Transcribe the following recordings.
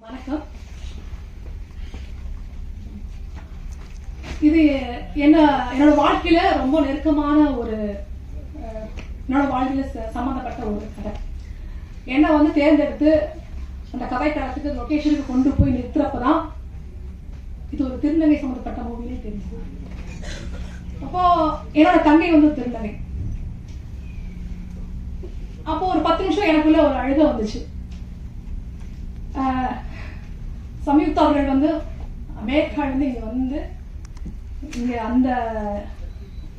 வணக்கம். இது என்ன என்னோட வாழ்க்கையில ரொம்ப நெருக்கமான ஒரு அஹ், என்னோட வாழ்க்கையில ச- சம்மந்தப்பட்ட ஒரு கதை. என்னை வந்து தேர்ந்தெடுத்து அந்த கதைக்களத்துக்கு லொகேஷனுக்கு கொண்டு போய் நிறுத்துறப்பதான் இது ஒரு திருநங்கை சம்மந்தப்பட்ட மூவிலே தெரிஞ்சது. அப்போ என்னோட தங்கை வந்து திருநங்கை. அப்போ ஒரு பத்து நிமிஷம் எனக்குள்ள ஒரு அழுகை வந்துச்சு. ஆஹ் சம்யுக்தா அவர்கள் வந்து அமெரிக்காவிலிருந்து இங்கே வந்து இங்கே அந்த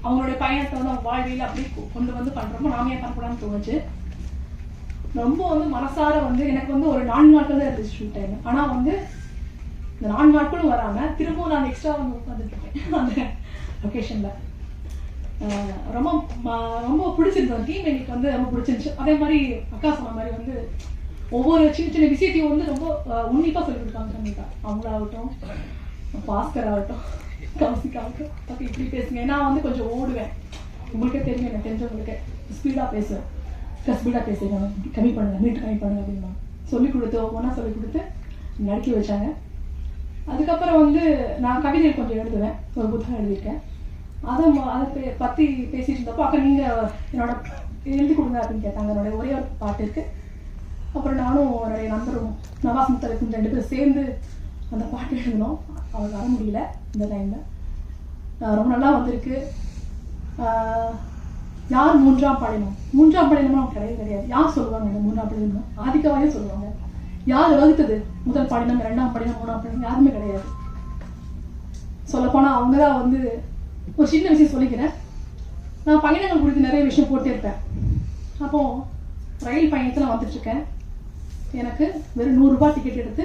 அவங்களுடைய பயணத்தோட வாழ்வியல் அப்படி கொண்டு வந்து பண்ணுறப்போ நாம ஏன் பண்ணக்கூடாதுன்னு தோணுச்சு. ரொம்ப வந்து மனசார வந்து எனக்கு வந்து ஒரு நான்கு நாட்கள் தான் இருந்துச்சு ஷூட் டைம் ஆனால் வந்து இந்த நான்கு நாட்களும் வராமல் திரும்பவும் நான் எக்ஸ்ட்ரா வந்து உட்காந்துருக்கேன் அந்த லொக்கேஷனில் ரொம்ப ம- ரொம்ப பிடிச்சிருந்தது. டீம் எங்களுக்கு வந்து ரொம்ப பிடிச்சிருந்துச்சு. அதே மாதிரி அக்கா சொன்ன மாதிரி வந்து ஒவ்வொரு சின்ன சின்ன விஷயத்தையும் வந்து ரொம்ப உன்னிப்பாக உன்னிப்பா சொல்லி கொடுத்தாங்க அவங்களாகட்டும் பாஸ்கர் ஆகட்டும் கவுசிக்காகட்டும் ஆகட்டும் இப்படி பேசுங்க. நான் வந்து கொஞ்சம் ஓடுவேன். உங்களுக்கே தெரியும் எனக்கு தெரிஞ்சவங்களுக்கு. ஸ்பீடாக பேசுவேன். ஸ்பீடாக பேசுங்க. கம்மி பண்ணுங்க. மீட் கம்மி பண்ணுங்க அப்படின்னா. சொல்லி கொடுத்து ஒவ்வொன்றா சொல்லி கொடுத்து நடக்கி வச்சாங்க. அதுக்கப்புறம் வந்து நான் கவிதை கொஞ்சம் எழுதுவேன். ஒரு புத்தகம் எழுதியிருக்கேன். அதை ம- அதை பே- பேசிட்டு இருந்தப்போ அக்கா நீங்கள் என்னோட எழுதி கொடுங்க அப்படின்னு கேட்டாங்க. என்னோட ஒரே ஒரு பாட்டு இருக்கு. அப்புறம் நானும் என்னுடைய நண்பரும் நவாஸ் முத்தரக்கும் ரெண்டு பேரும் சேர்ந்து அந்த பாட்டு எழுதினோம். அவர் வர முடியல இந்த டைமில் ரொம்ப நல்லா வந்திருக்கு. யார் மூன்றாம் பாலினம்? மூன்றாம் பாலினமும் கிடையவே கிடையாது. யார் சொல்லுவாங்க இந்த மூன்றாம் பாலினம்? ஆதிக்கவாயே சொல்லுவாங்க. யார் வகுத்தது? முதல் பாடினம் இரண்டாம் பாலினம் மூணாம் பாலினம் யாருமே கிடையாது. சொல்லப்போனால் அவங்க தான் வந்து ஒரு சின்ன விஷயம் சொல்லிக்கிறேன். நான் பயணங்கள் குறித்து நிறைய விஷயம் போட்டே இருப்பேன் ரயில் பயணத்தில் வந்துட்டுருக்கேன் எனக்கு வெறும் நூறுரூபா டிக்கெட் எடுத்து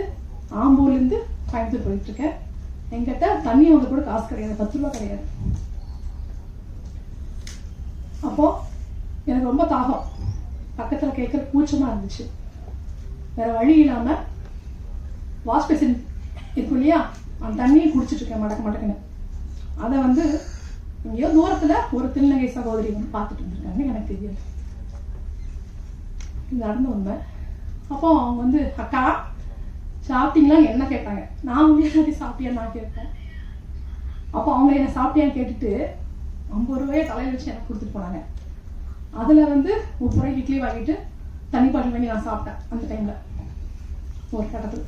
ஆம்பூர்லேருந்து கோயம்புத்தூர் போயிட்டுருக்கேன். என்கிட்ட தண்ணி வந்து கூட காசு கிடையாது பத்து ரூபா கிடையாது. அப்போ எனக்கு ரொம்ப தாகம். பக்கத்துல கேட்குற கூச்சமா இருந்துச்சு. வேற வழி இல்லாம வாஷ் பேசின் இருக்கும் இல்லையா அந்த தண்ணியை குடிச்சிட்டு இருக்கேன் மடக்க மடக்குன்னு. அதை வந்து எங்கேயோ தூரத்துல ஒரு திருநகை சகோதரி வந்து பார்த்துட்டு இருந்திருக்காங்க எனக்கு தெரியாது. இது நடந்த உண்மை. அப்போ அவங்க வந்து அக்கா சாப்பிட்டீங்களா? என்ன கேட்டாங்க. நான் வந்து எல்லாத்தையும் சாப்பிட்டியா? நான் கேட்பேன் அப்போ அவங்க என்ன சாப்பிட்டியான்னு கேட்டுட்டு ஐம்பது ரூபாயை தலையில் வச்சு எனக்கு கொடுத்துட்டு போனாங்க. அதில் வந்து முப்பது ரூபாய்க்கு இட்லி வாங்கிட்டு தண்ணி பாட்டில் வாங்கி நான் சாப்பிட்டேன் அந்த டைமில் ஒரு கட்டத்தில்.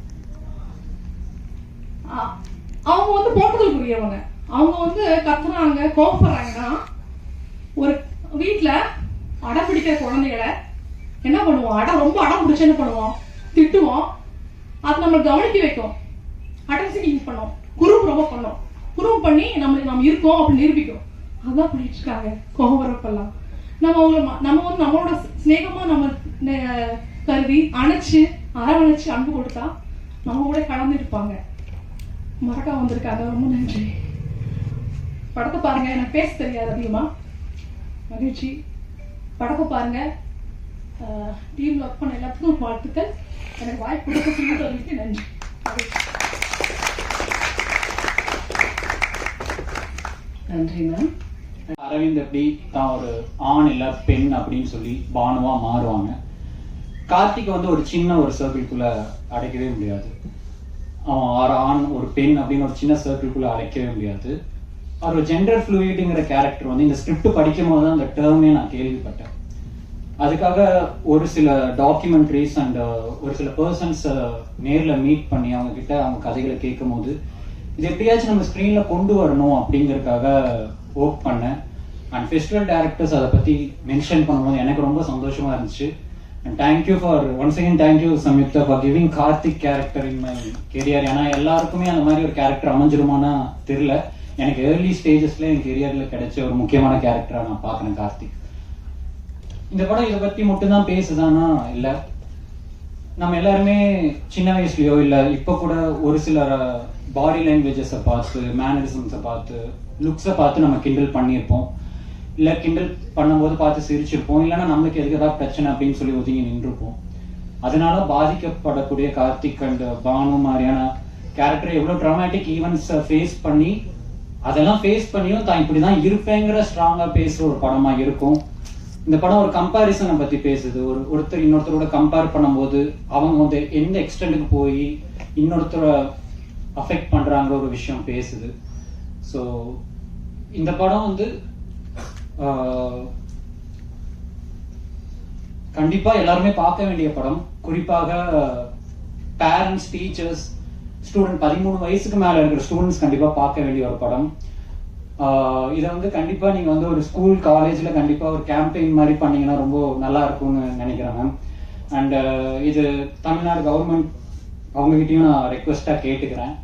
ஆ- அவங்க வந்து போட்டதில் புரியவங்க அவங்க வந்து கத்துறாங்க கோபப்படுறாங்கன்னா ஒரு வீட்டில் அடம் பிடிக்கிற குழந்தைகளை என்ன பண்ணுவோம்? அடம் ரொம்ப அடம் பிடிச்சு என்ன பண்ணுவோம்? திட்டுவோம். அது நம்ம கவனிக்க வைக்கும். அட்டன்சிட்டி யூஸ் பண்ணோம் குரூப் ரொம்ப பண்ணோம். குரூப் பண்ணி நம்மளுக்கு நம்ம இருக்கோம் அப்படின்னு நிரூபிக்கும் அதான் பண்ணிட்டு இருக்காங்க. கோபம் வரப்பெல்லாம் நம்ம அவங்கள நம்ம வந்து நம்மளோட சிநேகமா நம்ம கருதி அணைச்சு அரவணைச்சு அன்பு கொடுத்தா நம்ம கூட கலந்து இருப்பாங்க. மறக்கா வந்திருக்காங்க ரொம்ப நன்றி. படத்தை பாருங்க. எனக்கு பேச தெரியாது அதிகமா. மகிழ்ச்சி. படத்தை பாருங்க. டீம் ஒர்க் பண்ண எல்லாத்துக்கும் வாழ்த்துக்கள். எனக்கு வாய்ப்பு கொடுக்க சொல்லிட்டு நன்றி. நன்றி. மேம் அரவிந்த் எப்படி? தான் ஒரு ஆண் இல்ல பெண் அப்படின்னு சொல்லி பானுவா மாறுவாங்க. கார்த்திக் வந்து ஒரு சின்ன ஒரு சர்க்கிள்குள்ள அடைக்கவே முடியாது. அவன் ஆறு ஆண் ஒரு பெண் அப்படின்னு ஒரு சின்ன சர்க்கிள்குள்ள அடைக்கவே முடியாது. அவர் ஜெண்டர் ஃப்ளூயிட்டிங்கிற கேரக்டர் வந்து இந்த ஸ்கிரிப்ட் படிக்கும் போது தான் அந்த டேர்மே நான் கேள்விப்பட்டேன். அதுக்காக ஒரு சில டாக்குமெண்ட்ரிஸ் அண்ட் uh, ஒரு சில பர்சன்ஸ் uh, நேர்ல மீட் பண்ணி அவங்க கிட்ட அவங்க கதைகளை கேட்கும் போது இது எப்படியாச்சும் நம்ம ஸ்க்ரீன்ல கொண்டு வரணும் அப்படிங்கறதுக்காக ஒர்க் பண்ணேன். அண்ட் ஃபெஸ்டிவல் டேரக்டர்ஸ் அதை பத்தி மென்ஷன் பண்ணும்போது எனக்கு ரொம்ப சந்தோஷமா இருந்துச்சு. And thank you for once again thank you Samyuktha for giving Karthik character in my career ஏன்னா எல்லாருக்குமே அந்த மாதிரி ஒரு கேரக்டர் அமைஞ்சிருமானா தெரியல. எனக்கு ஏர்லி ஸ்டேஜஸ்ல என் கெரியர்ல கிடைச்ச ஒரு முக்கியமான கேரக்டரா நான் பாக்குறேன் கார்த்திக். இந்த படம் இதை பத்தி மட்டும்தான் பேசுதானா? இல்ல நம்ம எல்லாருமே சின்ன வயசுலயோ இல்ல இப்ப கூட ஒரு சில பாடி லாங்குவேஜஸை பார்த்து மேனரிசம்ஸை பார்த்து லுக்ஸை பார்த்து நம்ம கிண்டல் பண்ணியிருப்போம். இல்ல கிண்டல் பண்ணும்போது பார்த்து சிரிச்சிருப்போம். இல்லைன்னா நம்மளுக்கு எதுக்கு ஏதாவது பிரச்சனை அப்படின்னு சொல்லி ஒதுங்கி நின்றுப்போம் அதனால பாதிக்கப்படக்கூடிய கார்த்திக் அண்ட் பானு மாதிரியான கேரக்டர் எவ்வளவு ட்ராமேட்டிக் ஈவெண்ட்ஸ் ஃபேஸ் பண்ணி அதெல்லாம் ஃபேஸ் பண்ணியும் தான் இப்படிதான் இருப்பேங்கிற ஸ்ட்ராங்கா பேசுற ஒரு படமா இருக்கும். இந்த படம் ஒரு கம்பாரிசனை பத்தி பேசுது. ஒரு ஒருத்தர் இன்னொருத்தரோட கம்பேர் பண்ணும்போது அவங்க வந்து எந்த எக்ஸ்டெண்டுக்கு போய் இன்னொருத்தரை அஃபெக்ட் பண்றாங்க ஒரு விஷயம் பேசுது. ஸோ இந்த படம் வந்து ஆஹ், கண்டிப்பா எல்லாருமே பார்க்க வேண்டிய படம். குறிப்பாக பேரண்ட்ஸ் டீச்சர்ஸ் ஸ்டூடெண்ட் பதிமூணு வயசுக்கு மேல இருக்கிற ஸ்டூடெண்ட்ஸ் கண்டிப்பா பார்க்க வேண்டிய ஒரு படம். இதை வந்து கண்டிப்பாக நீங்கள் வந்து ஒரு ஸ்கூல் காலேஜில் கண்டிப்பாக ஒரு கேம்பெயின் மாதிரி பண்ணீங்கன்னா ரொம்ப நல்லா இருக்கும்னு நினைக்கிறேன் மேம் அண்ட் இது தமிழ்நாடு கவர்மெண்ட் அவங்ககிட்டயும் நான் ரெக்வெஸ்ட்டாக கேட்டுக்கிறேன்.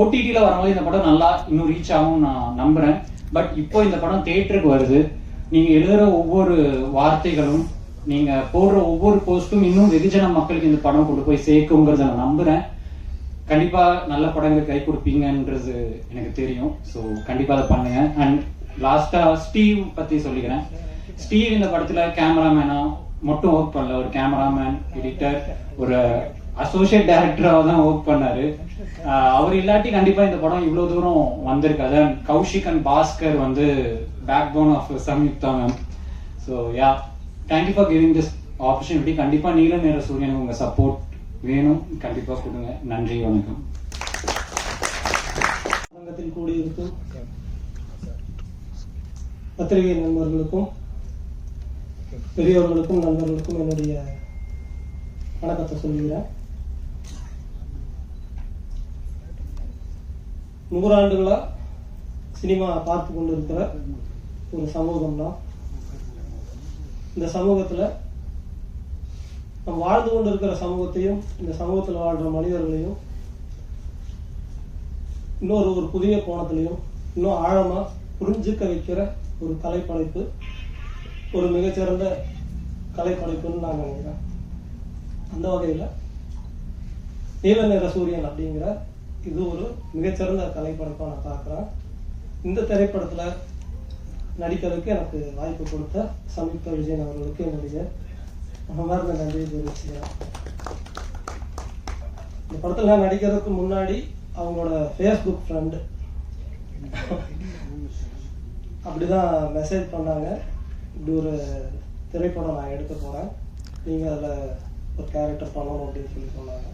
ஓடிடியில் வரும்போது இந்த படம் நல்லா இன்னும் ரீச் ஆகும் நான் நம்புகிறேன் பட் இப்போ இந்த படம் தேட்டருக்கு வருது. நீங்கள் எழுதுகிற ஒவ்வொரு வார்த்தைகளும் நீங்கள் போடுற ஒவ்வொரு போஸ்ட்டும் இன்னும் வெகுஜன மக்களுக்கு இந்த படம் கொண்டு போய் சேர்க்குங்கிறத நான் நம்புகிறேன் கண்டிப்பா நல்ல படங்கள் கை கொடுப்பீங்கன்றது எனக்கு தெரியும். ஸோ கண்டிப்பா அதை பண்ணுங்க. அண்ட் லாஸ்டா ஸ்டீவ் பத்தி சொல்லிக்கிறேன். ஸ்டீவ் இந்த படத்துல கேமராமேனா மட்டும் ஒர்க் பண்ணல. ஒரு கேமராமேன் எடிட்டர் ஒரு அசோசியேட் டைரக்டராக தான் ஒர்க் பண்ணாரு. அவர் இல்லாட்டி கண்டிப்பா இந்த படம் இவ்வளவு தூரம் வந்திருக்காது அண்ட் கௌஷிக் அண்ட் பாஸ்கர் வந்து backbone of Samyuktha ma'am so yeah thank you for giving this opportunity கண்டிப்பா நீல நேர சூரியனுக்கு உங்க சப்போர்ட் வேணும். கண்டிப்பா கொடுங்க. நன்றி வணக்கம். அரங்கத்தில் கூடியிருக்கும் பத்திரிகை நண்பர்களுக்கும் பெரியவர்களுக்கும் நண்பர்களுக்கும் என்னுடைய வணக்கத்தை சொல்கிறேன் நூறாண்டுகளா சினிமா பார்த்து கொண்டிருக்கிற ஒரு சமூகம் தான் இந்த சமூகத்துல நம் வாழ்ந்து கொண்டிருக்கிற சமூகத்தையும் இந்த சமூகத்துல வாழ்ற மனிதர்களையும் இன்னொரு ஒரு புதிய கோணத்திலையும் இன்னும் ஆழமா புரிஞ்சுக்க வைக்கிற ஒரு கலைப்படைப்பு ஒரு மிகச்சிறந்த கலைப்படைப்புன்னு நான் நினைக்கிறேன். அந்த வகையில நீல நிற சூரியன் அப்படிங்கிற இது ஒரு மிகச்சிறந்த கலைப்படைப்பா நான் பார்க்குறேன். இந்த திரைப்படத்துல நடிக்கிறதுக்கு எனக்கு வாய்ப்பு கொடுத்த சமீப விஜயன் அவர்களுக்கு என்னுடைய மனமார்ந்த நன்றி தெரிவிச்சுக்கிறேன் இந்த படத்துல நான் நடிக்கிறதுக்கு முன்னாடி அவங்களோட ஃபேஸ்புக் ஃப்ரெண்டு அப்படிதான் மெசேஜ் பண்ணாங்க. இப்படி ஒரு திரைப்படம் நான் எடுக்க போகிறேன் நீங்கள் அதில் ஒரு கேரக்டர் பண்ணணும் அப்படின்னு சொல்லி சொன்னாங்க.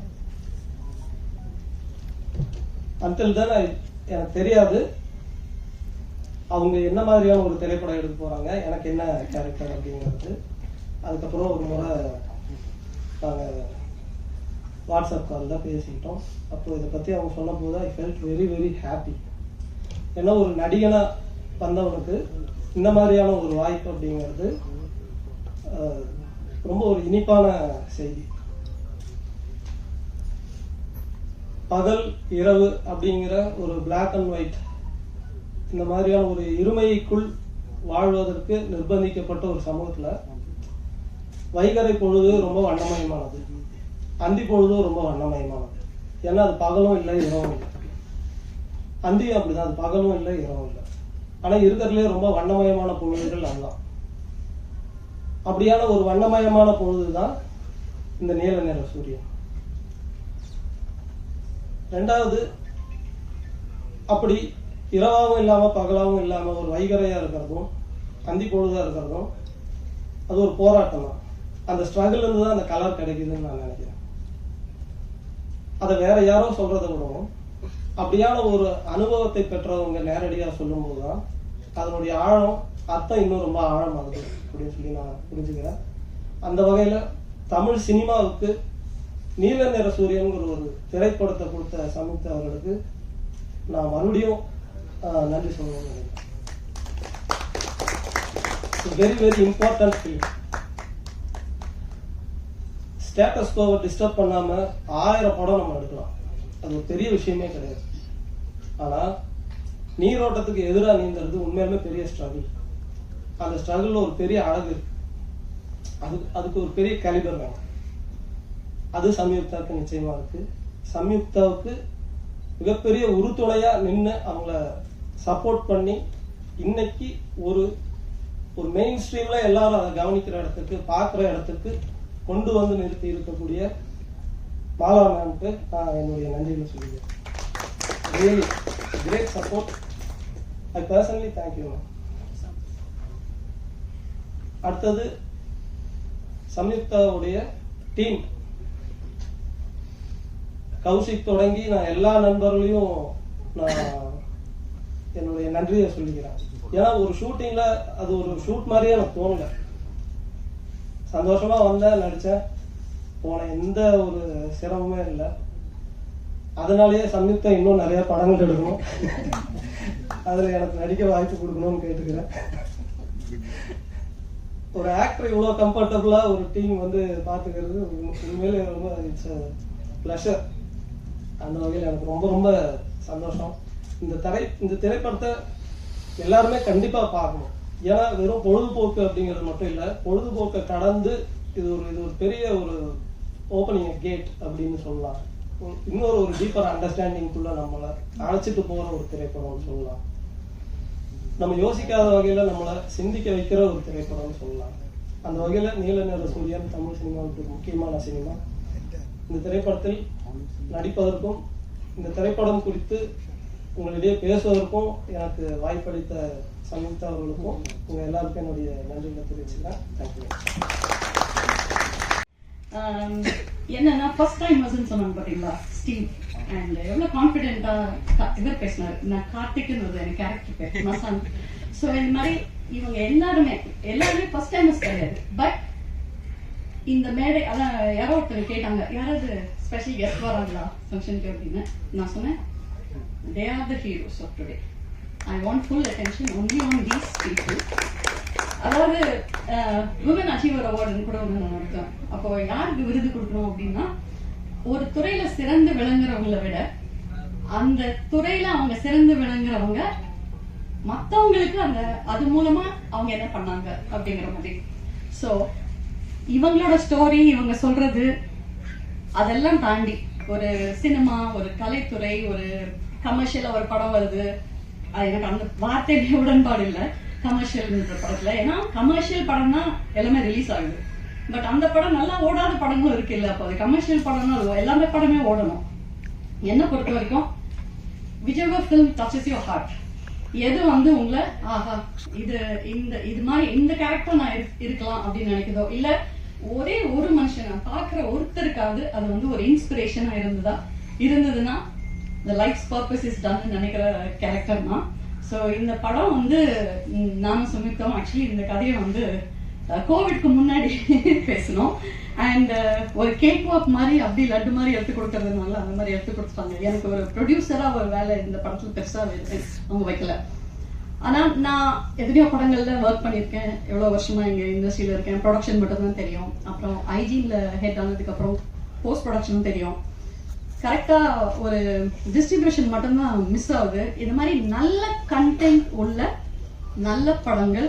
அன்டில் தான் எனக்கு தெரியாது. அவங்க என்ன மாதிரியான ஒரு திரைப்படம் எடுக்க போகிறாங்க எனக்கு என்ன கேரக்டர் அப்படிங்கிறது. அதுக்கப்புறம் ஒரு முறை நாங்கள் வாட்ஸ்அப் காலில் பேசிக்கிட்டோம். அப்போ இதை பற்றி அவங்க சொல்லும் போது I felt very very happy ஏன்னா ஒரு நடிகனாக வந்தவனுக்கு இந்த மாதிரியான ஒரு வாய்ப்பு அப்படிங்கிறது ரொம்ப ஒரு இனிப்பான செய்தி. பகல் இரவு அப்படிங்கிற ஒரு பிளாக் அண்ட் ஒயிட் இந்த மாதிரியான ஒரு இருமைக்குள் வாழ்வதற்கு நிர்பந்திக்கப்பட்ட ஒரு சமூகத்தில் வைகறை பொழுது ரொம்ப வண்ணமயமானது. அந்தி பொழுதும் ரொம்ப வண்ணமயமானது. ஏன்னா அது பகலும் இல்லை இரவும் இல்லை. அந்தியும் அப்படிதான் அது பகலும் இல்லை இரவும் இல்லை. ஆனால் இருக்கிறதுலே ரொம்ப வண்ணமயமான பொழுதுகள் அதுதான். அப்படியான ஒரு வண்ணமயமான பொழுது தான் இந்த நீல நிற சூரியன். ரெண்டாவது அப்படி இரவாகவும் இல்லாமல் பகலாகவும் இல்லாமல் ஒரு வைகரையாக இருக்கிறதும் அந்தி பொழுதாக இருக்கிறதும் அது ஒரு போராட்டம் தான் அந்த ஸ்ட்ரகிள் இருந்து தான் அந்த கலர் கிடைக்குதுன்னு நான் நினைக்கிறேன். அதை வேற யாரோ சொல்றத விடவும் அப்படியான ஒரு அனுபவத்தை பெற்றவங்க நேரடியாக சொல்லும்போது தான் அதனுடைய ஆழம் அர்த்தம் இன்னும் ரொம்ப ஆழமாகுது அப்படின்னு சொல்லி நான் புரிஞ்சுக்கிறேன். அந்த வகையில் தமிழ் சினிமாவுக்கு நீல நிற சூரியன்கிற ஒரு திரைப்படத்தை கொடுத்த சமிக்தா அவர்களுக்கு நான் மறுபடியும் நன்றி சொல்லணும்னு நினைக்கிறேன். Very very important film status Kovai disturb பண்ணாம ஆயிரம் படம் நம்ம எடுக்கலாம். அது ஒரு பெரிய விஷயமே கிடையாது. ஆனா நீரோட்டத்துக்கு எதிராக நீந்துறது உண்மையிலுமே பெரிய ஸ்ட்ரகிள் அந்த ஸ்ட்ரகிள்ல ஒரு பெரிய அழகு இருக்கு. அது அதுக்கு ஒரு பெரிய கேலிபர் வேணும். அது சம்யுக்தாவுக்கு நிச்சயமா இருக்கு. சம்யுக்தாவுக்கு மிகப்பெரிய உறுதுணையா நின்று அவங்கள சப்போர்ட் பண்ணி இன்னைக்கு ஒரு ஒரு மெயின் ஸ்ட்ரீம்ல எல்லாரும் அதை கவனிக்கிற இடத்துக்கு பார்க்குற இடத்துக்கு கொண்டு வந்து நிறுத்தி இருக்கக்கூடிய மாலா மேம்க்கு நான் என்னுடைய நன்றிகளை சொல்லிக்கிறேன் really great support I personally thank you ma'am அடுத்தது சம்யுக்தாவுடைய டீம் கௌஷிக் தொடங்கி நான் எல்லா நண்பர்களையும் நான் என்னுடைய நன்றியை சொல்லிக்கிறேன். ஏன்னா ஒரு ஷூட்டிங்ல அது ஒரு ஷூட் மாதிரியே எனக்கு தோணலை. சந்தோஷமா வந்தேன் நடித்தேன் போன எந்த ஒரு சிரமமே இல்லை. அதனாலேயே சம்யுக்தா இன்னும் நிறைய படங்கள் எடுக்கணும். அதுல எனக்கு நடிக்க வாய்ப்பு கொடுக்கணும்னு கேட்டுக்கிறேன். ஒரு ஆக்டர் இவ்வளோ கம்ஃபர்டபுளா ஒரு டீம் வந்து பார்த்துக்கிறது உண்மை- உண்மையிலே ரொம்ப இட்ஸ் ப்ளஷர் அந்த வகையில் எனக்கு ரொம்ப ரொம்ப சந்தோஷம். இந்த திரை இந்த திரைப்படத்தை எல்லாருமே கண்டிப்பா பார்க்கணும். ஏன்னா வெறும் பொழுதுபோக்கு அப்படிங்கிறது மட்டும் இல்லை பொழுதுபோக்கை கடந்து இது ஒரு இது ஒரு பெரிய ஒரு ஓப்பனிங் கேட் அப்படின்னு சொல்லலாம். இன்னொரு ஒரு டீப்பர் அண்டர்ஸ்டாண்டிங்குள்ள நம்மளை அழைச்சிட்டு போற ஒரு திரைப்படம்னு சொல்லலாம். நம்ம யோசிக்காத வகையில நம்மளை சிந்திக்க வைக்கிற ஒரு திரைப்படம்னு சொல்லலாம். அந்த வகையில நீல நிற சூரியன் தமிழ் சினிமாவுக்கு ஒரு முக்கியமான சினிமா. இந்த திரைப்படத்தில் நடிப்பதற்கும் இந்த திரைப்படம் குறித்து உங்களிடையே பேசுவதற்கும் எனக்கு வாய்ப்பளித்த சம்யுக்தா அவர்களுக்கும் உங்க எல்லாருக்கும் என்னுடைய நன்றிகளை தெரிவிச்சுக்கிறேன். தேங்க்யூ என்னன்னா ஃபர்ஸ்ட் டைம் வசன் சொன்னாங்க பாத்தீங்களா ஸ்டீவ் அண்ட் எவ்வளவு கான்ஃபிடென்ட்டா இவர் பேசினாரு. நான் கார்த்திக்னு எனக்கு கேரக்டர் பேர் மசான். ஸோ இந்த மாதிரி இவங்க எல்லாருமே எல்லாருமே ஃபர்ஸ்ட் டைமர்ஸ் கிடையாது. பட் இந்த மேடை அதான் யாரோ ஒருத்தர் கேட்டாங்க யாராவது ஸ்பெஷல் கெஸ்ட் வராங்களா ஃபங்க்ஷனுக்கு அப்படின்னு நான் சொன்னேன். They are the heroes of today. I want full attention only on these people. அதாவது உமன் அச்சீவர் அவார்டுன்னு கூட ஒன்று நம்ம நடத்தேன் அப்போ யாருக்கு விருது கொடுக்கணும் அப்படின்னா ஒரு துறையில சிறந்து விளங்குறவங்களை விட அந்த துறையில அவங்க சிறந்து விளங்குறவங்க மத்தவங்களுக்கு அந்த அது மூலமா அவங்க என்ன பண்ணாங்க அப்படிங்கிற மாதிரி சோ இவங்களோட ஸ்டோரி இவங்க சொல்றது அதெல்லாம் தாண்டி ஒரு சினிமா ஒரு கலைத்துறை ஒரு கமர்ஷியலா ஒரு படம் வருது. எனக்கு அந்த வார்த்தையிலே உடன்பாடு இல்லை. கமர்ஷியல்ன்ற படத்துல. ஏன்னா கமர்ஷியல் படம்னா எல்லாமே ரிலீஸ் ஆகுது. பட் அந்த படம் நல்லா ஓடாத படங்களும் இருக்கு இல்ல அப்போ. கமர்ஷியல் படம்னா எல்லாமே படமே ஓடணும். என்ன பொறுத்த வரைக்கும் விஜயவா ஃபிலிம் டச்சஸ் யோர் ஹார்ட் எது வந்து உங்களை ஆஹா இது இந்த இது மாதிரி இந்த கேரக்டர் நான் இருக்கலாம் அப்படின்னு நினைக்குதோ? இல்ல ஒரே ஒரு மனுஷன் நான் பாக்குற ஒருத்தருக்காவது அது வந்து ஒரு இன்ஸ்பிரேஷனா இருந்ததா? இருந்ததுன்னா இந்த லைஃப் பர்பஸ் இஸ் டன் நினைக்கிற கேரக்டர் தான். ஸோ இந்த படம் வந்து நானும் சுமித்தோம் ஆக்சுவலி இந்த கதையை வந்து கோவிட்க்கு முன்னாடி பேசணும் அண்ட் ஒரு கேக் வாக் மாதிரி அப்படி லட்டு மாதிரி எடுத்து கொடுக்கறதுனால அந்த மாதிரி எடுத்து கொடுத்துட்டாங்க. எனக்கு ஒரு ப்ரொடியூசரா ஒரு வேலை இந்த படத்துல பெருசா அவங்க வைக்கல. ஆனா நான் எத்தனையோ படங்கள்ல ஒர்க் பண்ணியிருக்கேன். எவ்வளவு வருஷமா இங்க இண்டஸ்ட்ரியில இருக்கேன். ப்ரொடக்ஷன் மட்டும் தான் தெரியும். அப்புறம் ஐஜின்ல ஹெட் ஆனதுக்கு அப்புறம் போஸ்ட் ப்ரொடக்ஷனும் தெரியும். கரெக்டாக ஒரு டிஸ்ட்ரிபியூஷன் மட்டும்தான் மிஸ் ஆகுது. இந்த மாதிரி நல்ல கண்டென்ட் உள்ள நல்ல படங்கள்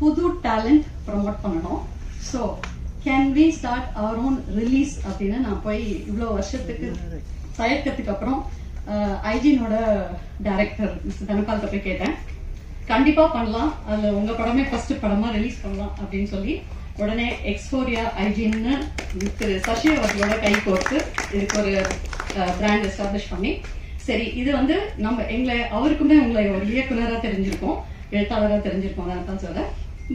புது டேலண்ட் ப்ரமோட் பண்ணணும். So can we start our own release அப்படின்னு நான் போய் இவ்வளோ வருஷத்துக்கு தயக்கத்துக்கு அப்புறம் ஐஜினோட டைரக்டர் மிஸ் தனபால்கிட்ட போய் கேட்டேன். கண்டிப்பாக பண்ணலாம். அதில் உங்கள் படமே ஃபர்ஸ்ட் படமாக ரிலீஸ் பண்ணலாம் அப்படின்னு சொல்லி உடனே எக்ஸ்போரியா ஐஜின்னு திரு சசி அவர்களோட கை கோர்த்து இதுக்கு ஒரு பிராண்ட் எஸ்டாப்ளிஷ் பண்ணி சரி இது வந்து நம்ம எங்களை அவருக்குமே உங்களை ஒரு இயக்குனராக தெரிஞ்சிருக்கோம் எழுத்தாளராக தெரிஞ்சிருக்கோம் நான் தான் சொல்ல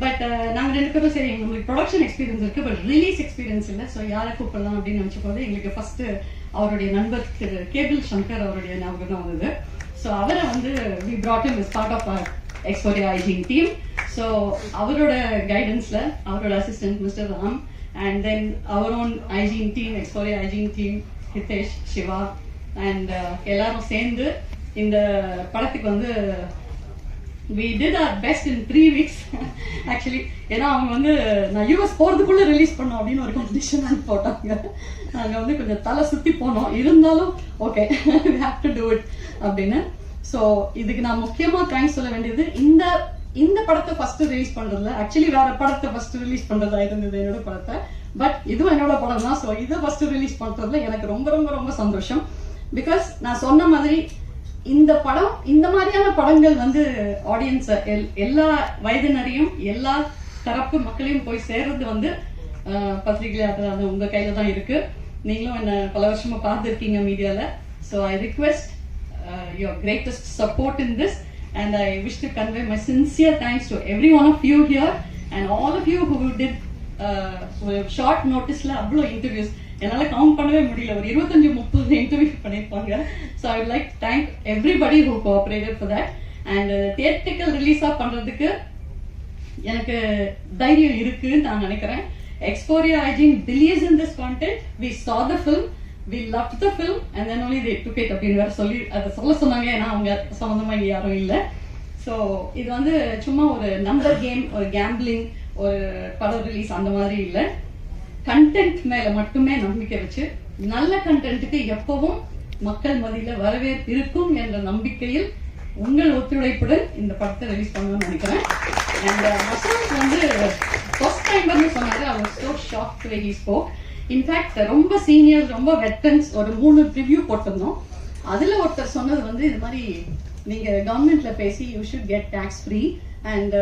பட் நாங்கள் ரெண்டு பேரும் சரி எங்களுக்கு ப்ரொடக்ஷன் எக்ஸ்பீரியன்ஸ் இருக்கு பட் ரிலீஸ் எக்ஸ்பீரியன்ஸ் இல்லை ஸோ யாரை கூப்பிடலாம் அப்படின்னு நினச்ச போது எங்களுக்கு ஃபர்ஸ்ட் அவருடைய நண்பர் திரு கேபிள் சங்கர் அவருடைய ஞாபகம் தான் வந்தது. ஸோ அவரை வந்து we brought him as part of export எக்ஸ்போரியா team so அவரோட கைடன்ஸ்ல அவரோட assistant mister Ram and then our own ஐஜின் team எக்ஸ்போரியா ஐஜின் டீம் ஹிதேஷ் சிவா அண்ட் எல்லாரும் சேர்ந்து இந்த படத்துக்கு வந்து we did our best in three weeks actually ஏன்னா அவங்க வந்து நான் யூஎஸ் போகிறதுக்குள்ளே ரிலீஸ் பண்ணோம் அப்படின்னு ஒரு கண்டிஷன் போட்டாங்க. நாங்கள் வந்து கொஞ்சம் தலை சுற்றி போனோம். இருந்தாலும் okay have to do it அப்படின்னு ஸோ இதுக்கு நான் முக்கியமா தேங்க்ஸ் சொல்ல வேண்டியது இந்த இந்த படத்தை ஃபர்ஸ்ட் ரிலீஸ் பண்றதுல ஆக்சுவலி வேற படத்தை ஃபர்ஸ்ட் ரிலீஸ் பண்றதா இருந்தது என்னோட படத்தை. பட் இதுவும் என்னோட படம் தான். ஸோ இதை ஃபர்ஸ்ட் ரிலீஸ் பண்றதுல எனக்கு ரொம்ப ரொம்ப ரொம்ப சந்தோஷம். பிகாஸ் நான் சொன்ன மாதிரி இந்த படம் இந்த மாதிரியான படங்கள் வந்து ஆடியன்ஸ் எல்லா வயதினரையும் எல்லா தரப்பு மக்களையும் போய் சேர்றது வந்து பத்திரிகையாளர் அது உங்க கையில தான் இருக்கு. நீங்களும் என்ன பல வருஷமா பார்த்துருக்கீங்க மீடியால so I request your greatest support in this and I wish to convey my sincere thanks to every one of you here and all of you who did short நோட்டீஸ்ல அவ்வளோ இன்டர்வியூஸ் என்னால் கவுண்ட் பண்ணவே முடியல. ஒரு இருபத்தஞ்சு முப்பது interview பண்ணியிருப்பாங்க. So I like thank everybody who cooperated for that and theatrical ரிலீஸாக பண்றதுக்கு எனக்கு தைரியம் இருக்குன்னு நான் நினைக்கிறேன். எக்ஸ்போரியா ஐஜின் believes in this content we saw the film we love the film and then only they took அப்படின்னு வேற சொல்லி அதை சொல்ல சொன்னாங்க. ஏன்னா அவங்க சம்மந்தமா இங்கே யாரும் இல்லை. ஸோ இது வந்து சும்மா ஒரு நம்பர் கேம் ஒரு கேம்பிளிங் ஒரு படம் ரிலீஸ் அந்த மாதிரி இல்லை. கண்டென்ட் மேல மட்டுமே நம்பிக்கை வச்சு நல்ல கண்டென்ட்டுக்கு எப்பவும் மக்கள் மதியில வரவேற்பு இருக்கும் என்ற நம்பிக்கையில் உங்கள் ஒத்துழைப்புடன் இந்த படத்தை ரிலீஸ் பண்ணணும்னு நினைக்கிறேன். அண்ட் uh, மசாஸ் வந்து ஃபர்ஸ்ட் டைம் வந்து சொன்னாரு. அவர் ஸ்டோ shock way he spoke in fact ரொம்ப சீனியர்ஸ் ரொம்ப வெட்டன்ஸ் ஒரு மூணு ரிவ்யூ போட்டிருந்தோம். அதுல ஒருத்தர் சொன்னது வந்து இது மாதிரி நீங்க கவர்மெண்ட்ல பேசி you should get tax free and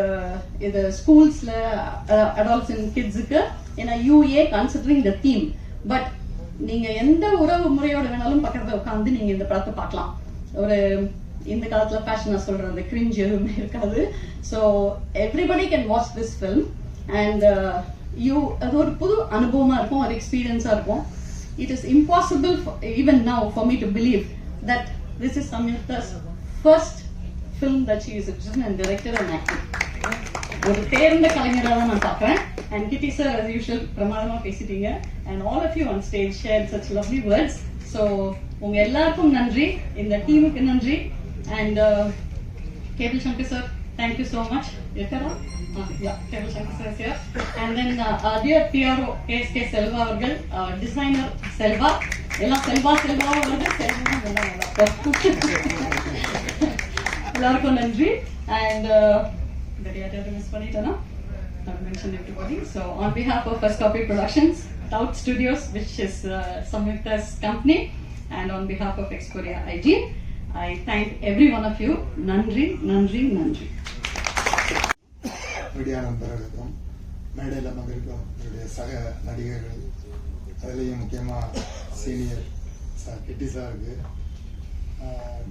இது ஸ்கூல்ஸ்ல அடால்சன் கிட்ஸுக்கு ஏன்னா U A considering the theme but நீங்க எந்த உறவு முறையோட வேணாலும் பக்கத்துல உட்காந்து நீங்க இந்த படத்தை பார்க்கலாம். ஒரு இந்த காலத்துல ஃபேஷனா அந்த கிரிஞ்ச் எதுவுமே இருக்காது. So everybody can watch this film and you அது ஒரு புது அனுபவமா இருக்கும் ஒரு எக்ஸ்பீரியன்ஸா இருக்கும். It is impossible even now for me to believe that this is Samyuktha's first film that she is is written and directed and ஒரு தேர்ந்த கலைஞராக தான் நான் பார்க்குறேன். அண்ட் கிட்டி சார் அஸ் யூஷுவல் பிரமாதமாக பேசிட்டீங்க. And all of you on stage share such lovely words so உங்க எல்லாருக்கும் நன்றி. இந்த டீமுக்கு நன்றி. And cable Shankar sir thank you so much இருக்கிறா cable Shankar sir sir and then dear PRO KSK Selva அவர்கள் designer Selva எல்லாம் செல்வா செல்வா வருது செல்வா நல்லா நல்லா எல்லாருக்கும் நன்றி அண்ட் யார்யாவது மிஸ் பண்ணிட்டேனா I've mentioned everybody. So on behalf of First Copy Productions, Tout Studios, which is uh, Samyukta's company, and on behalf of Exporia IG, I thank every one of you. Nandri, Nandri, Nandri. Media நண்பர்களுக்கும் மேடையில் வந்திருக்கும் என்னுடைய சக நடிகர்கள் அதுலேயும் முக்கியமாக senior sir கிட்டி சாருக்கு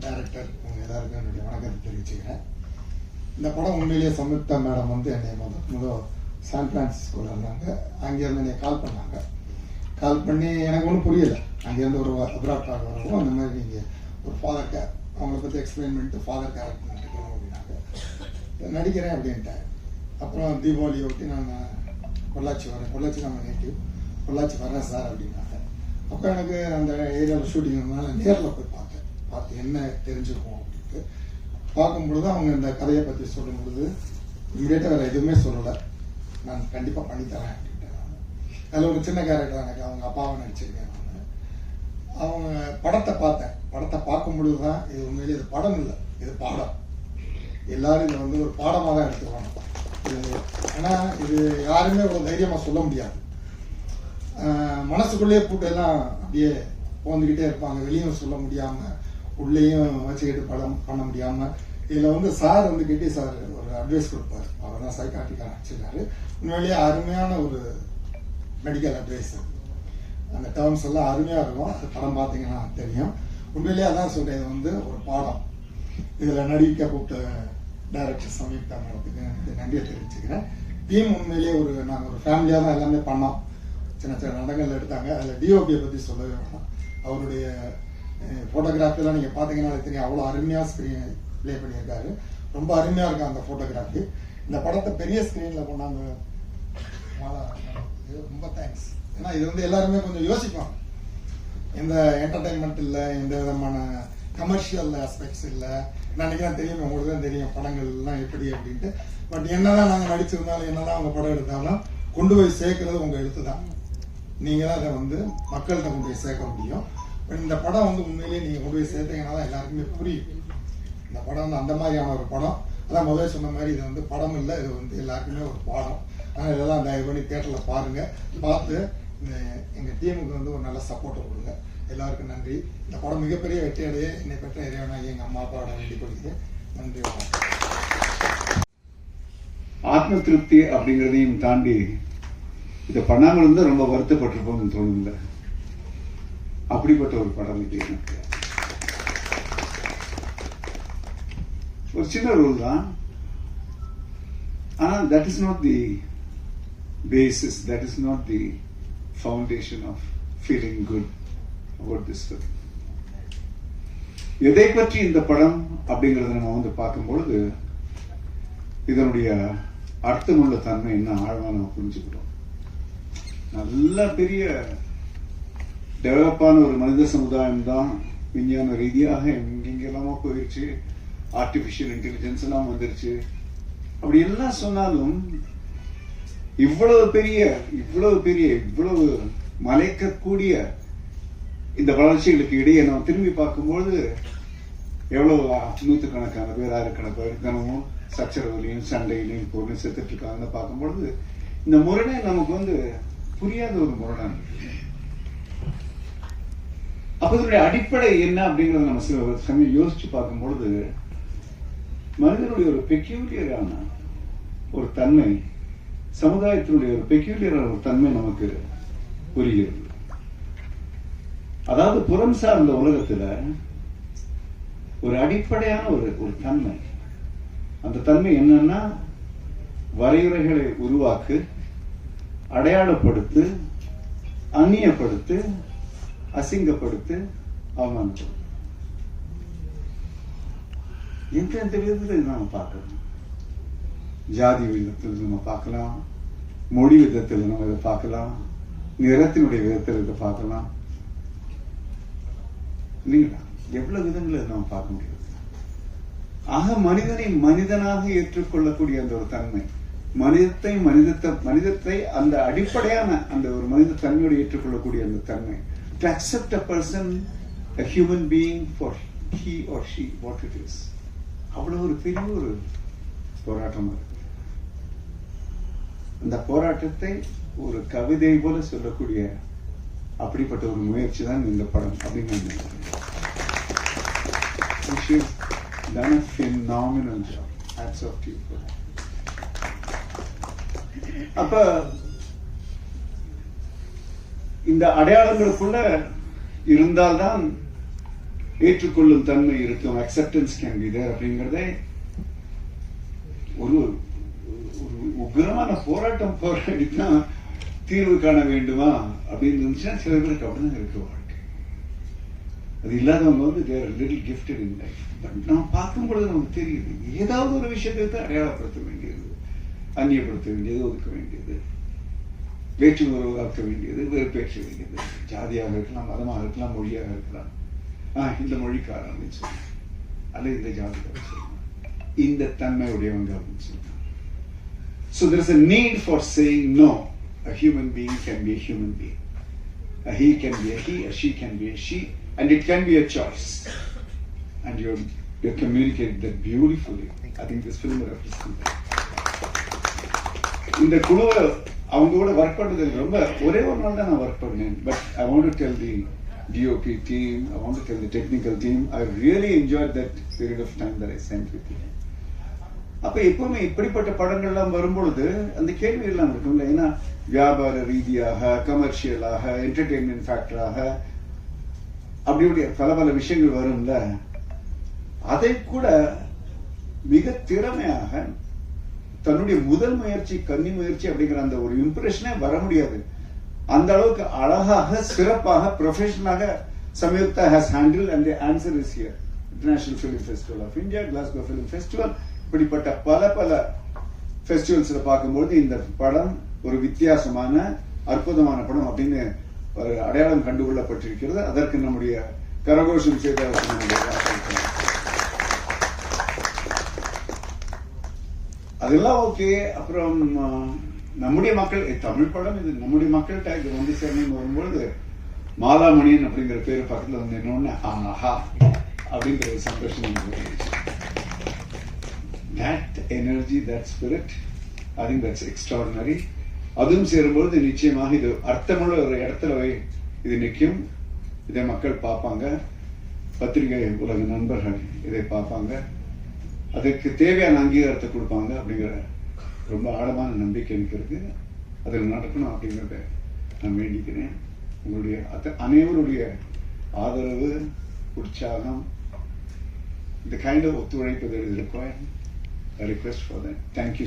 டைரக்டர் உங்க எல்லாருக்கும் என்னுடைய வணக்கத்தை தெரிவிச்சுக்கிறேன். இந்த படம் உண்மையிலேயே சம்யுக்தா மேடம் வந்து என்னை முத முதல் சான் பிரான்சிஸ்கோவில் இருந்தாங்க. அங்கேருந்து என்னை கால் பண்ணாங்க. கால் பண்ணி எனக்கு ஒன்றும் புரியலை. அங்கேருந்து ஒரு அப்ராட் வரவும் அந்த மாதிரி நீங்கள் ஒரு ஃபாதர் கேர் அவங்கள பற்றி எக்ஸ்பிளைன் பண்ணிட்டு ஃபாதர் கேரக்டர் நடிக்கணும் அப்படின்னாங்க. நடிக்கிறேன் அப்படின்ட்டு அப்புறம் தீபாவளியை ஒட்டி நான் பொள்ளாச்சி வரேன் பொள்ளாச்சி நம்ம நேட்டிவ் பொள்ளாச்சி வரேன் சார் அப்படின்னாங்க. அப்போ எனக்கு அந்த ஏரியாவில் ஷூட்டிங் இருந்தனால நேரில் போய் பார்த்தேன். பார்த்து என்ன தெரிஞ்சுக்கும் அப்படின்ட்டு. பார்க்கும்பொழுது அவங்க இந்த கதையை பற்றி சொல்லும் பொழுது வேறு எதுவுமே சொல்லலை. நான் கண்டிப்பாக பண்ணித்தரேன் அப்படின்ட்டு அதில் ஒரு சின்ன கேரக்டர் எனக்கு. அவங்க அப்பாவை நடிச்சிருக்கேன் நான். அவங்க படத்தை பார்த்தேன். படத்தை பார்க்கும் பொழுது தான் இது உண்மையிலே இது படம் இல்லை இது பாடம். எல்லாரும் இதை வந்து ஒரு பாடமாக தான் எடுத்துக்கணும் ஏன்னா இது யாருமே ஒரு தைரியமாக சொல்ல முடியாது. மனசுக்குள்ளேயே போட்டு எல்லாம் அப்படியே போந்துக்கிட்டே இருப்பாங்க. வெளியும் சொல்ல முடியாமல் உள்ளேயும் வச்சுக்கிட்டு படம் பண்ண முடியாமல் இதில் வந்து சார் வந்து கிட்டி சார் ஒரு அட்வைஸ் கொடுப்பார். அவர் தான் சைக்காட்டிக்காக வச்சுருக்காரு உண்மையிலேயே அருமையான ஒரு மெடிக்கல் அட்வைஸ் அந்த டேர்ம்ஸ் எல்லாம் அருமையாக இருக்கும். அது படம் பார்த்தீங்கன்னா தெரியும். உண்மையிலேயே அதான் சொல்கிறேன் இது வந்து ஒரு பாடம். இதில் நடிக்க கூப்பிட்ட டைரக்டர் சமீப் மேடத்துக்கு எனக்கு நன்றியை தெரிவிச்சுக்கிறேன். டீம் உண்மையிலேயே ஒரு நாங்கள் ஒரு ஃபேமிலியாக தான் எல்லாமே பண்ணோம். சின்ன சின்ன நடங்கள் எடுத்தாங்க. அதில் டிஓபியை பற்றி சொல்லவே வேணாம். அவருடைய ஃபோட்டோகிராஃபிலாம் நீங்கள் பார்த்தீங்கன்னா தெரியும். அவ்வளோ அருமையாக ஸ்க்ரீன் ப்ளே பண்ணியிருக்காரு. ரொம்ப அருமையாக இருக்கும் அந்த ஃபோட்டோகிராஃபி இந்த படத்தை பெரிய ஸ்க்ரீனில் கொண்டாந்து ரொம்ப தேங்க்ஸ் ஏன்னா இது வந்து எல்லாருமே கொஞ்சம் யோசிப்போம் எந்த என்டர்டைன்மெண்ட் இல்லை எந்த விதமான கமர்ஷியல் ஆஸ்பெக்ட்ஸ் இல்லை. நான் நினைக்கிறேன் தெரியும் உங்களுக்கு தான் தெரியும் படங்கள்லாம் எப்படி அப்படின்ட்டு. பட் என்னதான் நாங்கள் நடிச்சிருந்தாலும் என்னதான் அவங்க படம் எடுத்தாலும் கொண்டு போய் சேர்க்கறது உங்கள் எழுத்து தான். நீங்கள் தான் அதை வந்து மக்கள்கிட்ட கொண்டு போய் சேர்க்க முடியும். பட் இந்த படம் வந்து உண்மையிலேயே நீங்கள் கொண்டு போய் சேர்த்தீங்கன்னா தான் எல்லாருக்குமே புரியும். இந்த படம் வந்து அந்த மாதிரியான ஒரு படம். அதான் முதல்ல சொன்ன மாதிரி இது வந்து படம் இல்லை இது வந்து எல்லாருக்குமே ஒரு பாடம். ஆனால் இதெல்லாம் தயவு பண்ணி தேட்டரில் பாருங்கள் பார்த்து எங்கள் டீமுக்கு வந்து ஒரு நல்ல சப்போர்ட்டை கொடுங்க. எல்லாருக்கும் நன்றி. இந்த படம் மிகப்பெரிய வெற்றி அடைய என்னை பெற்ற இறைவனாகி எங்கள் அம்மா அப்பாவோட வேண்டிக் கொள்கிறேன் நன்றி ஆத்ம திருப்தி அப்படிங்கிறதையும் தாண்டி இதை பண்ணாமல் இருந்தால் ரொம்ப வருத்தப்பட்டிருப்போம்னு தோணுங்க அப்படிப்பட்ட ஒரு படம் இது எனக்கு. ஒரு சின்ன ரூல் தான். ஆனால் that is not the basis that is not the foundation of feeling good about this எதை பற்றி இந்த படம் அப்படிங்கறத நம்ம வந்து பார்க்கும்பொழுது இதனுடைய அர்த்தமுள்ள தன்மை என்ன ஆழமா நம்ம புரிஞ்சுக்கிறோம் நல்ல பெரிய டெவலப்பான ஒரு மனித சமுதாயம் தான் விஞ்ஞான ரீதியாக எங்கெங்கெல்லாமோ போயிடுச்சு ஆர்டிபிஷியல் இன்டெலிஜென்ஸ் எல்லாம் வந்துருச்சு. அப்படி எல்லாம் சொன்னாலும் இவ்வளவு பெரிய இவ்வளவு பெரிய இவ்வளவு மலைக்கக்கூடிய இந்த வளர்ச்சிகளுக்கு இடையே நம்ம திரும்பி பார்க்கும்போது எவ்வளவு நூற்றுக்கணக்கான பேர் ஆயிரக்கணக்கான பேர் தினமும் சச்சரவுலையும் சண்டையிலையும் பொருள் செத்துட்டு இருக்காங்கன்னு பார்க்கும்பொழுது இந்த முரணை நமக்கு வந்து புரியாத ஒரு முரணா அப்ப இதனுடைய அடிப்படை என்ன அப்படிங்கறத நம்ம சில சமயம் யோசிச்சு பார்க்கும்பொழுது மனிதனுடைய ஒரு பெக்யூலியரான ஒரு தன்மை சமுதாயத்தினுடைய ஒரு பெக்யூலியரான ஒரு தன்மை நமக்கு புரிகிறது. அதாவது புறம் சார்ந்த உலகத்துல ஒரு அடிப்படையான ஒரு ஒரு தன்மை. அந்த தன்மை என்னன்னா வரையறைகளை உருவாக்கு அடையாளப்படுத்து அந்நியப்படுத்து அசிங்கப்படுத்து அவமானப்படுத்து. எந்த எந்த விதத்தில் நாம பார்க்கணும் ஜாதி விதத்தில் நம்ம பார்க்கலாம். மொழி விதத்தில் நம்ம இதை பார்க்கலாம். நிறத்தினுடைய விதத்தில் இதை பார்க்கலாம். இல்லைங்களா எவ்வளவு விதங்களை நாம் பார்க்க முடியாது ஆக மனிதனை மனிதனாக ஏற்றுக்கொள்ளக்கூடிய அந்த ஒரு தன்மை மனிதத்தை மனிதத்தை மனிதத்தை அந்த அடிப்படையான அந்த ஒரு மனித தன்மையோடு ஏற்றுக்கொள்ளக்கூடிய அந்த தன்மை. To accept a person a human being for he or she what it is அவ்வளவு ஒரு பெரிய ஒரு போராட்டம் இருக்கு அந்த போராட்டத்தை ஒரு கவிதை போல சொல்லக்கூடிய அப்படிப்பட்ட ஒரு முயற்சி தான் இந்த படம் அப்படின்னு நான் நினைக்கிறேன். She's done a phenomenal job. Hats off to you for that. அப்ப இந்த அடையாளங்களுக்குள்ள இருந்தால்தான் ஏற்றுக்கொள்ளும் தன்மை இருக்கும் அக்செப்டன்ஸ் கேன் பி தேர் அப்படிங்கறதே ஒரு ஒரு உக்ரமான போராட்டம் போராடி தான் தீர்வு காண வேண்டுமா அப்படின்னு இருந்துச்சுன்னா சில பேருக்கு அப்படிதான் இருக்குவாள் அது இல்லாதவங்க வந்து there little gifted in life but நம்ம பார்க்கும் பொழுது நமக்கு தெரியுது ஏதாவது ஒரு விஷயத்தை தான் அடையாளப்படுத்த வேண்டியது அந்நியப்படுத்த வேண்டியது ஒதுக்க வேண்டியது வேற்று உறவாக்க வேண்டியது வெறுப்பேற்ற வேண்டியது. ஜாதியாக இருக்கலாம் மதமாக இருக்கலாம் மொழியாக இருக்கலாம். ஆஹ் இந்த மொழிக்காரன் அப்படின்னு சொல்லலாம் அல்லது இந்த ஜாதிக்காரன் சொல்லலாம் இந்த தன்மையுடையவங்க அப்படின்னு சொல்லலாம் So there's a need for saying no. A human being can be a human being. A he can be a he, a she can be a she, and it can be a choice. And you're, you're communicated that beautifully. I think this film represents that. இந்த குழுவை அவங்க கூட work பண்ணது ரொம்ப ஒரே ஒரு நாள் தான் நான் ஒர்க் பண்ணேன் but I want to tell the DOP team I want to tell the technical team I really enjoy that period of time that I spent with you அப்ப எப்பவுமே இப்படிப்பட்ட படங்கள்லாம் வரும்பொழுது அந்த கேள்வி எல்லாம் இருக்கும்ல ஏன்னா வியாபார ரீதியாக கமர்ஷியலாக என்டர்டெயின்மெண்ட் ஃபேக்டராக அப்படி பல பல விஷயங்கள் வரும்ல அதை கூட மிக திறமையாக தன்னுடைய முதல் முயற்சி கன்னி முயற்சி அப்படிங்கிற அந்த ஒரு இம்ப்ரெஷனே வர முடியாது. அந்த அளவுக்கு அழகாக சிறப்பாக ப்ரொஃபஷனாக Samyuktha has handle and answer is year international film festival of India Glasgow film festival இப்படிப்பட்ட பல பல ஃபெஸ்டிவல்ஸ்ல பார்க்கும்போது இந்த படம் ஒரு வித்தியாசமான அற்புதமான படம் அப்படின்னு அடையாளம் கண்டுகொள்ளப்பட்டிருக்கிறது. அதற்கு நம்முடைய கரகோஷம் செய்த அதெல்லாம் ஓகே அப்புறம் நம்முடைய மக்கள் தமிழ் படம் இது. நம்முடைய மக்கள்கிட்ட இது வந்து சேரணும்னு வரும்பொழுது மாலாமணியன் அப்படிங்கிற பேர் பக்கத்தில் வந்து என்னொன்னு ஆஹா அப்படிங்கிற ஒரு சந்தோஷம் எனக்கு that that energy, that spirit, that's think. அதுவும் சேரும்பொழுது நிச்சயமாக இது அர்த்தமுள்ள ஒரு இடத்துல வை- இது நிற்கும் இதை மக்கள் பார்ப்பாங்க பத்திரிகை உலக நண்பர்கள் இதை பார்ப்பாங்க அதற்கு தேவையான அங்கீகாரத்தை கொடுப்பாங்க அப்படிங்கிற ரொம்ப ஆழமான நம்பிக்கை எனக்கு இருக்கு அதில் நடக்கணும் அப்படிங்கிறத நான் வேண்டிக்கிறேன் உங்களுடைய அத்த அனைவருடைய ஆதரவு உற்சாகம் இந்த கைண்ட் of ஒத்துழைப்பு that is required. A request for that. Thank you